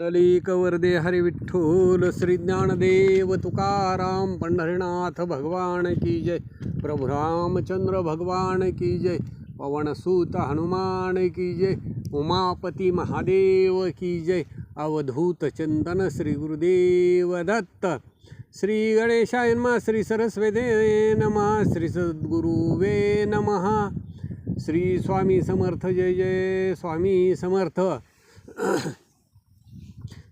दलिक वरदे हरी विठ्ठल श्री ज्ञानदेव तुकाराम पंढरीनाथ भगवान की जय प्रभु रामचंद्र भगवान की जय पवनसूत हनुमान की जय उमापती महादेव की जय अवधूत चिंतन श्री गुरुदेव दत्त श्री गणेशाय नमः श्री सरस्वते नमः श्री सद्गुरुवे नमः। श्री स्वामी समर्थ जय जय स्वामी समर्थ।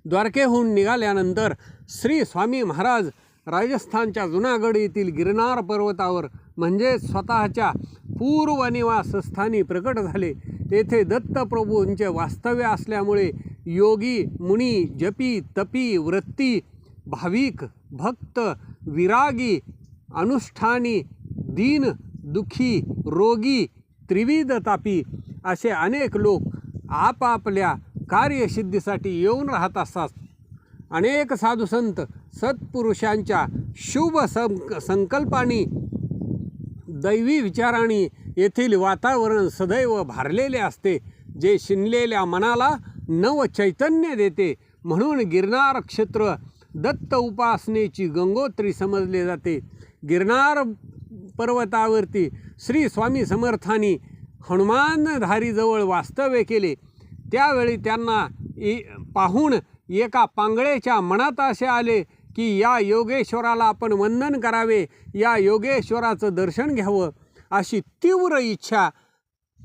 द्वारकेहून निघाल्यानंतर श्री स्वामी महाराज राजस्थानच्या जुनागड येथील गिरनार पर्वतावर म्हणजे स्वतःच्या पूर्वनिवासस्थानी प्रकट झाले. तेथे दत्तप्रभूंचे वास्तव्य असल्यामुळे योगी मुनी जपी तपी वृत्ती भाविक भक्त विरागी अनुष्ठानी दीन दुखी रोगी त्रिविध तापी असे अनेक लोक आपापल्या कार्यसिद्धीसाठी येऊन राहत असतात. अनेक साधुसंत सत्पुरुषांच्या शुभ संक संकल्पाने दैवी विचाराने येथील वातावरण सदैव भारलेले असते जे शिनलेल्या मनाला नव चैतन्य देते. म्हणून गिरनार क्षेत्र दत्त उपासनेची गंगोत्री समजले जाते. गिरनार पर्वतावरती श्री स्वामी समर्थांनी हनुमानधारीजवळ वास्तव्य केले. त्यावेळी त्यांना इ पाहून एका पांगळेच्या मनात असे आले की या योगेश्वराला आपण वंदन करावे या योगेश्वराचं दर्शन घ्यावं अशी तीव्र इच्छा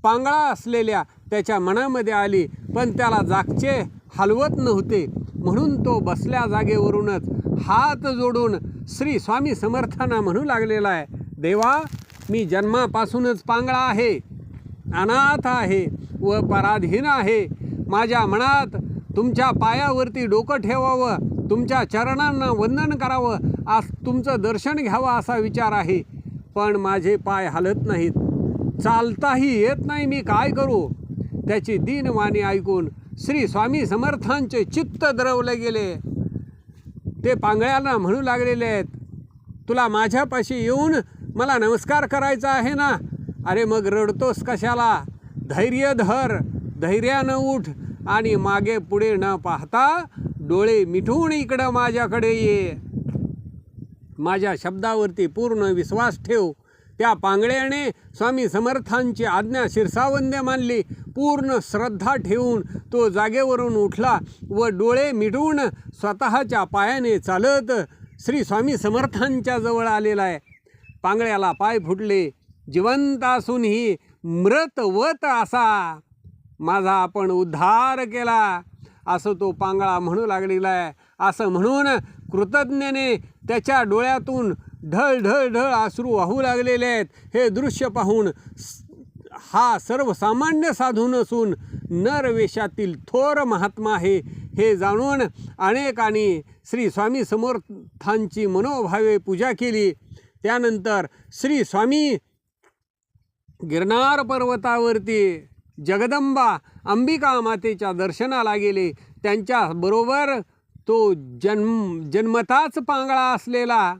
पांगळा असलेल्या त्याच्या मनामध्ये आली. पण त्याला जागचे हलवत नव्हते. म्हणून तो बसल्या जागेवरूनच हात जोडून श्री स्वामी समर्थांना म्हणू लागलेला आहे देवा मी जन्मापासूनच पांगळा आहे अनाथ आहे. व पराधीन आहे. माझ्या मनात तुमच्या पायावरती डोकं ठेवावं तुमच्या चरणांना वंदन करावं आज तुमचं दर्शन घ्यावं असा विचार आहे. पण माझे पाय हलत नाहीत. चालताही येत नाही मी काय करू? त्याची दीनवाणी ऐकून श्री स्वामी समर्थांचे चित्त द्रवले गेले. ते पांगळ्याला म्हणू लागलेले आहेत तुला माझ्यापाशी येऊन मला नमस्कार करायचा आहे ना? अरे मग रडतोस कशाला? धैर्य धर धैर्यानं उठ आणि मागे पुढे न पाहता डोळे मिठून इकडं माझ्याकडे ये. माझ्या शब्दावरती पूर्ण विश्वास ठेव. त्या पांगळ्याने स्वामी समर्थांची आज्ञा शिरसावंद्य मानली. पूर्ण श्रद्धा ठेवून तो जागेवरून उठला व डोळे मिटवून स्वतःच्या पायाने चालत श्री स्वामी समर्थांच्या जवळ आलेला आहे. पांगळ्याला पाय फुटले. जिवंत असूनही मृतवत असा. माझा आपण उद्धार केला. असं तो पांगळा म्हणू लागलेला आहे असं म्हणून कृतज्ञने त्याच्या डोळ्यातून ढळ ढळ ढळ आश्रू वाहू लागलेले आहेत. हे दृश्य पाहून स- हा सर्वसामान्य साधू नसून नरवेशातील थोर महात्मा आहे. हे जाणून अनेकांनी श्री स्वामी समर्थांची मनोभावे पूजा केली. त्यानंतर श्री स्वामी गिरनार पर्वतावरती जगदंबा अंबिका मातेच्या दर्शनाला गेले. त्यांच्याबरोबर तो जन्म जन्मताच पांगळा असलेला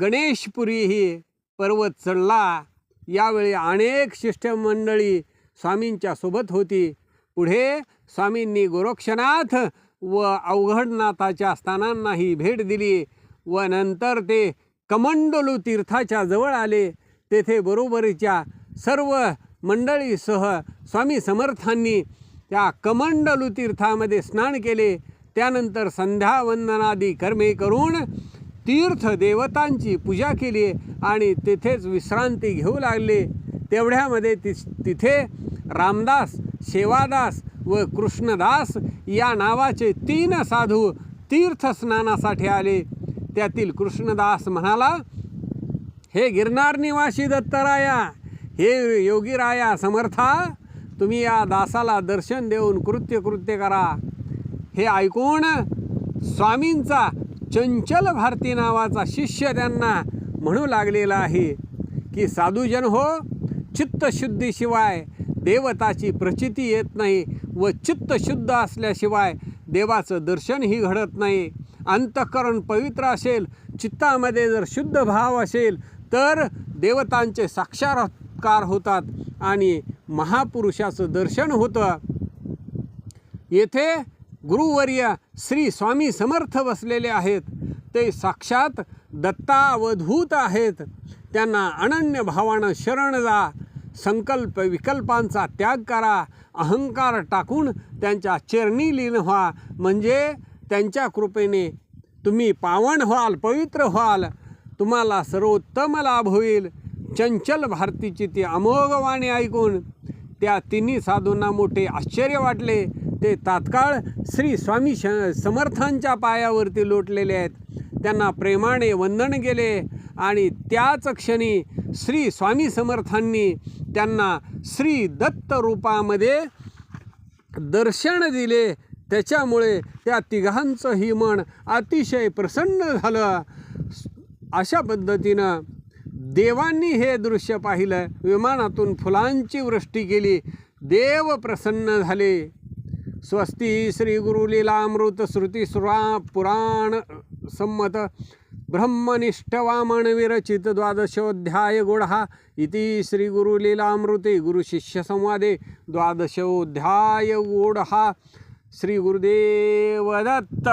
गणेशपुरीही पर्वत चढला. यावेळी अनेक शिष्टमंडळी स्वामींच्या सोबत होती. पुढे स्वामींनी गोरक्षनाथ व अवघडनाथाच्या स्थानांनाही भेट दिली व नंतर ते कमंडलू तीर्थाच्या जवळ आले. तेथे बरोबरीच्या सर्व मंडळीसह स्वामी समर्थांनी त्या कमंडलू तीर्थामध्ये स्नान केले. त्यानंतर संध्यावंदनादी कर्मे करून तीर्थ देवतांची पूजा केली आणि तेथेच विश्रांती घेऊ लागले. तेवढ्यामध्ये ति तिथे रामदास शेवादास व कृष्णदास या नावाचे तीन साधू तीर्थस्नानासाठी आले. त्यातील कृष्णदास म्हणाला हे गिरनार निवासी दत्तराया हे योगीराया समर्था तुम्ही या दासाला दर्शन देऊन कृत्य कृत्य करा. हे ऐकून स्वामींचा चंचल भारती नावाचा शिष्य त्यांना म्हणू लागलेला आहे की साधूजन हो चित्तशुद्धीशिवाय देवताची प्रचिती येत नाही व चित्त शुद्ध असल्याशिवाय देवाचं दर्शनही घडत नाही. अंतःकरण पवित्र असेल चित्तामध्ये जर शुद्ध भाव असेल तर देवतांचे साक्षात्कार होतात आणि महापुरुषाचं दर्शन होतं. येथे गुरुवर्य श्री स्वामी समर्थ बसलेले आहेत. ते साक्षात दत्तावधूत आहेत. त्यांना अनन्य भावानं शरण जा. संकल्प विकल्पांचा त्याग करा. अहंकार टाकून त्यांच्या चरणी लीन व्हा. म्हणजे त्यांच्या कृपेने तुम्ही पावन व्हाल पवित्र व्हाल. तुम्हाला सर्वोत्तम लाभ होईल. चंचल भारतीची ती अमोघ वाणी ऐकून त्या तिन्ही साधूंना मोठे आश्चर्य वाटले. ते तात्काळ श्री स्वामी श समर्थांच्या पायावरती लोटलेले आहेत. त्यांना प्रेमाने वंदन केले आणि त्याच क्षणी श्री स्वामी समर्थांनी त्यांना श्री दत्त रूपामध्ये दर्शन दिले. त्याच्यामुळे त्या तिघांचंही मन अतिशय प्रसन्न झालं. अशा पद्धतीनं देवांनी हे दृश्य पाहिलं विमानातून फुलांची वृष्टी केली देव प्रसन्न झाले. स्वस्ती श्री गुरुलीलामृत श्रुती सुरा पुराण संमत ब्रह्मनिष्ठ वामन विरचित द्वादशोध्याय गुढा इति श्री गुरुलीलामृते गुरुशिष्य संवादे द्वादशोध्याय गुढा श्री गुरुदेव दत्त.